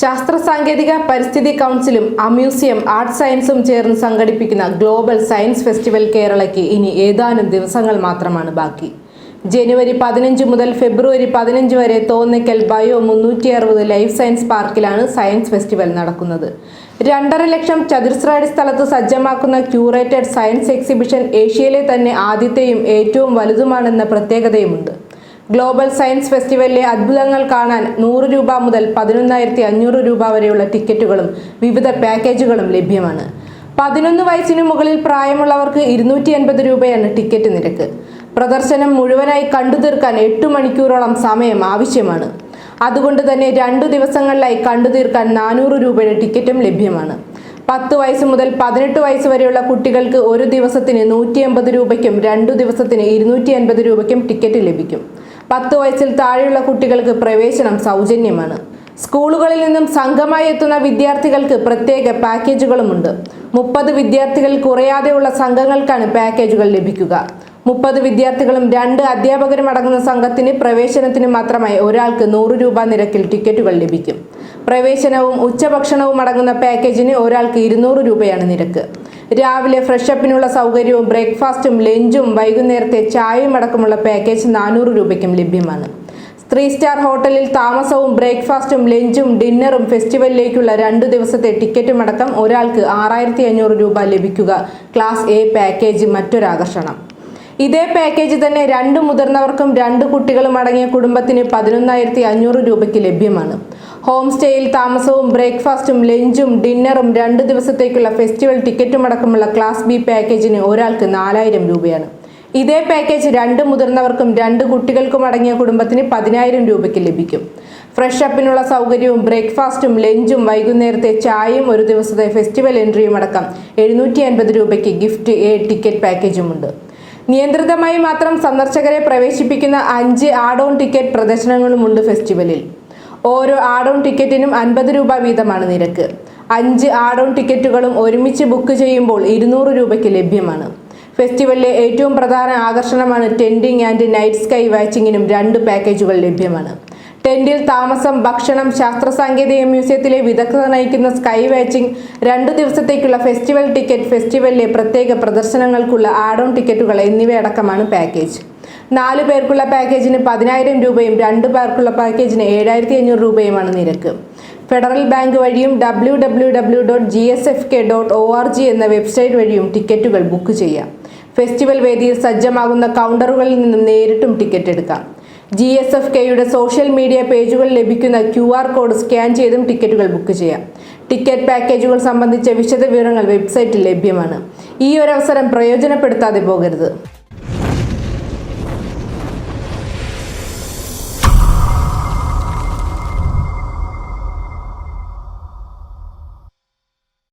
ശാസ്ത്ര സാങ്കേതിക പരിസ്ഥിതി കൗൺസിലും അമ്യൂസിയം ആർട്സ് സയൻസും ചേർന്ന് സംഘടിപ്പിക്കുന്ന ഗ്ലോബൽ സയൻസ് ഫെസ്റ്റിവൽ കേരളയ്ക്ക് ഇനി ഏതാനും ദിവസങ്ങൾ മാത്രമാണ് ബാക്കി. ജനുവരി പതിനഞ്ച് മുതൽ ഫെബ്രുവരി പതിനഞ്ച് വരെ തോന്നിക്കൽ ബയോ മുന്നൂറ്റി അറുപത് ലൈഫ് സയൻസ് പാർക്കിലാണ് സയൻസ് ഫെസ്റ്റിവൽ നടക്കുന്നത്. രണ്ടര ലക്ഷം ചതുരശ്രയടി സ്ഥലത്ത് സജ്ജമാക്കുന്ന ക്യൂറേറ്റഡ് സയൻസ് എക്സിബിഷൻ ഏഷ്യയിലെ തന്നെ ആദ്യത്തെയും ഏറ്റവും വലുതുമാണെന്ന പ്രത്യേകതയുമുണ്ട്. ഗ്ലോബൽ സയൻസ് ഫെസ്റ്റിവലിലെ അത്ഭുതങ്ങൾ കാണാൻ നൂറ് രൂപ മുതൽ പതിനൊന്നായിരത്തി അഞ്ഞൂറ് രൂപ വരെയുള്ള ടിക്കറ്റുകളും വിവിധ പാക്കേജുകളും ലഭ്യമാണ്. പതിനൊന്ന് വയസ്സിനു മുകളിൽ പ്രായമുള്ളവർക്ക് ഇരുന്നൂറ്റി അൻപത് രൂപയാണ് ടിക്കറ്റ് നിരക്ക്. പ്രദർശനം മുഴുവനായി കണ്ടു തീർക്കാൻ എട്ട് മണിക്കൂറോളം സമയം ആവശ്യമാണ്. അതുകൊണ്ട് തന്നെ രണ്ടു ദിവസങ്ങളിലായി കണ്ടു തീർക്കാൻ നാനൂറ് രൂപയുടെ ടിക്കറ്റും ലഭ്യമാണ്. പത്ത് വയസ്സ് മുതൽ പതിനെട്ട് വയസ്സ് വരെയുള്ള കുട്ടികൾക്ക് ഒരു ദിവസത്തിന് നൂറ്റി രൂപയ്ക്കും രണ്ടു ദിവസത്തിന് ഇരുന്നൂറ്റി രൂപയ്ക്കും ടിക്കറ്റ് ലഭിക്കും. പത്ത് വയസ്സിൽ താഴെയുള്ള കുട്ടികൾക്ക് പ്രവേശനം സൗജന്യമാണ്. സ്കൂളുകളിൽ നിന്നും സംഘമായി എത്തുന്ന വിദ്യാർത്ഥികൾക്ക് പ്രത്യേക പാക്കേജുകളുമുണ്ട്. മുപ്പത് വിദ്യാർത്ഥികൾ കുറയാതെയുള്ള സംഘങ്ങൾക്കാണ് പാക്കേജുകൾ ലഭിക്കുക. മുപ്പത് വിദ്യാർത്ഥികളും രണ്ട് അധ്യാപകരും അടങ്ങുന്ന സംഘത്തിന് പ്രവേശനത്തിന് മാത്രമായി ഒരാൾക്ക് നൂറ് രൂപ നിരക്കിൽ ടിക്കറ്റുകൾ ലഭിക്കും. പ്രവേശനവും ഉച്ചഭക്ഷണവും അടങ്ങുന്ന പാക്കേജിന് ഒരാൾക്ക് ഇരുന്നൂറ് രൂപയാണ് നിരക്ക്. രാവിലെ ഫ്രഷപ്പിനുള്ള സൗകര്യവും ബ്രേക്ക്ഫാസ്റ്റും ലഞ്ചും വൈകുന്നേരത്തെ ചായയും അടക്കമുള്ള പാക്കേജ് നാനൂറ് രൂപയ്ക്കും ലഭ്യമാണ്. ത്രീ സ്റ്റാർ ഹോട്ടലിൽ താമസവും ബ്രേക്ക്ഫാസ്റ്റും ലഞ്ചും ഡിന്നറും ഫെസ്റ്റിവലിലേക്കുള്ള രണ്ടു ദിവസത്തെ ടിക്കറ്റും അടക്കം ഒരാൾക്ക് ആറായിരത്തി അഞ്ഞൂറ് രൂപ ലഭിക്കുക. ക്ലാസ് എ പാക്കേജ് മറ്റൊരാകർഷണം. ഇതേ പാക്കേജ് തന്നെ രണ്ട് മുതിർന്നവർക്കും രണ്ട് കുട്ടികളും അടങ്ങിയ കുടുംബത്തിന് പതിനൊന്നായിരത്തി അഞ്ഞൂറ് രൂപയ്ക്ക് ലഭ്യമാണ്. ഹോം സ്റ്റേയിൽ താമസവും ബ്രേക്ക്ഫാസ്റ്റും ലഞ്ചും ഡിന്നറും രണ്ട് ദിവസത്തേക്കുള്ള ഫെസ്റ്റിവൽ ടിക്കറ്റും അടക്കമുള്ള ക്ലാസ് ബി പാക്കേജിന് ഒരാൾക്ക് നാലായിരം രൂപയാണ്. ഇതേ പാക്കേജ് രണ്ട് മുതിർന്നവർക്കും രണ്ട് കുട്ടികൾക്കും അടങ്ങിയ കുടുംബത്തിന് പതിനായിരം രൂപയ്ക്ക് ലഭിക്കും. ഫ്രഷ് അപ്പിനുള്ള സൗകര്യവും ബ്രേക്ക്ഫാസ്റ്റും ലഞ്ചും വൈകുന്നേരത്തെ ചായയും ഒരു ദിവസത്തെ ഫെസ്റ്റിവൽ എൻട്രിയും അടക്കം എഴുന്നൂറ്റി അൻപത് രൂപയ്ക്ക് ഗിഫ്റ്റ് എ ടിക്കറ്റ് പാക്കേജുമുണ്ട് നിയന്ത്രിതമായി മാത്രം സന്ദർശകരെ പ്രവേശിപ്പിക്കുന്ന അഞ്ച് ആഡ് ഓൺ ടിക്കറ്റ് പ്രദർശനങ്ങളുമുണ്ട് ഫെസ്റ്റിവലിൽ. ഓരോ ആഡ് ഓൺ ടിക്കറ്റിനും അൻപത് രൂപ വീതമാണ് നിരക്ക്. അഞ്ച് ആഡ് ഓൺ ടിക്കറ്റുകളും ഒരുമിച്ച് ബുക്ക് ചെയ്യുമ്പോൾ ഇരുന്നൂറ് രൂപയ്ക്ക് ലഭ്യമാണ്. ഫെസ്റ്റിവലിലെ ഏറ്റവും പ്രധാന ആകർഷണമാണ് ടെൻഡിങ് ആൻഡ് നൈറ്റ് സ്കൈ വാച്ചിങ്ങിനും രണ്ട് പാക്കേജുകൾ ലഭ്യമാണ്. ടെന്റിൽ താമസം ഭക്ഷണം ശാസ്ത്ര സാങ്കേതിക മ്യൂസിയത്തിലെ വിദഗ്ധർ നയിക്കുന്ന സ്കൈ വാച്ചിങ് രണ്ടു ദിവസത്തേക്കുള്ള ഫെസ്റ്റിവൽ ടിക്കറ്റ് ഫെസ്റ്റിവലിലെ പ്രത്യേക പ്രദർശനങ്ങൾക്കുള്ള ആഡ് ഓൺ ടിക്കറ്റുകൾ എന്നിവയടക്കമാണ് പാക്കേജ്. നാല് പേർക്കുള്ള പാക്കേജിന് പതിനായിരം രൂപയും രണ്ട് പേർക്കുള്ള പാക്കേജിന് ഏഴായിരത്തി അഞ്ഞൂറ് രൂപയുമാണ് നിരക്ക്. ഫെഡറൽ ബാങ്ക് വഴിയും W W W dot G S F K dot O R G എന്ന വെബ്സൈറ്റ് വഴിയും ടിക്കറ്റുകൾ ബുക്ക് ചെയ്യാം. ഫെസ്റ്റിവൽ വേദിയിൽ സജ്ജമാകുന്ന കൗണ്ടറുകളിൽ നിന്നും നേരിട്ടും ടിക്കറ്റ് എടുക്കാം. ജി എസ് എഫ് കെയുടെ സോഷ്യൽ മീഡിയ പേജുകൾ ലഭിക്കുന്ന ക്യു ആർ കോഡ് സ്കാൻ ചെയ്തും ടിക്കറ്റുകൾ ബുക്ക് ചെയ്യാം. ടിക്കറ്റ് പാക്കേജുകൾ സംബന്ധിച്ച വിശദവിവരങ്ങൾ വെബ്സൈറ്റിൽ ലഭ്യമാണ്. ഈ ഒരു അവസരം പ്രയോജനപ്പെടുത്താതെ പോകരുത്.